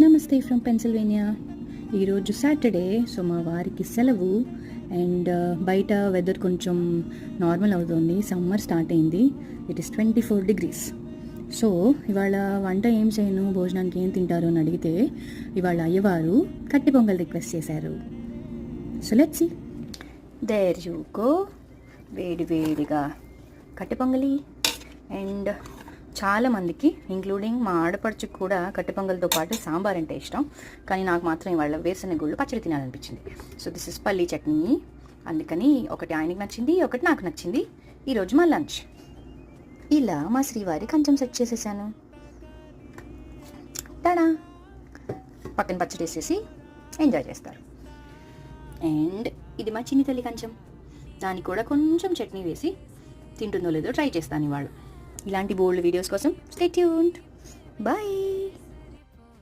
నమస్తే from Pennsylvania ఈరోజు Saturday so మా వారికి సెలవు. అండ్ uh, బయట వెదర్ కొంచెం నార్మల్ అవుతుంది. సమ్మర్ స్టార్ట్ అయింది. It is twenty four degrees so ఇవాళ వంట ఏం చేయను? భోజనానికి ఏం తింటారు? అని అడిగితే ఇవాళ అయ్యవారు కట్టి పొంగల్ రిక్వెస్ట్ చేశారు. So let's there you go వేడి వేడిగా కట్టి పొంగలి. అండ్ చాలామందికి ఇంక్లూడింగ్ మా ఆడపడుచుకు కూడా కట్టె పొంగల్తో పాటు సాంబార్ అంటే ఇష్టం. కానీ నాకు మాత్రం ఇవాళ వేరుశనగ గుళ్ళు పచ్చడి తినాలనిపించింది. సో దిస్ ఇస్ పల్లీ చట్నీ. అందుకని ఒకటి ఆయనకి నచ్చింది ఒకటి నాకు నచ్చింది. ఈరోజు మా లంచ్. ఇలా మా శ్రీవారి కంచం సెట్ చేసేసాను. టడా! పక్కన పచ్చడి వేసేసి ఎంజాయ్ చేస్తారు. అండ్ ఇది మా చిన్ని తల్లి కంచం దానికి కూడా కొంచెం చట్నీ వేసి తింటుందో లేదో ట్రై చేస్తాను ఇవాళ. ఇలాంటి బోల్డ్ వీడియోస్ కోసం స్టే ట్యూన్డ్. బాయ్.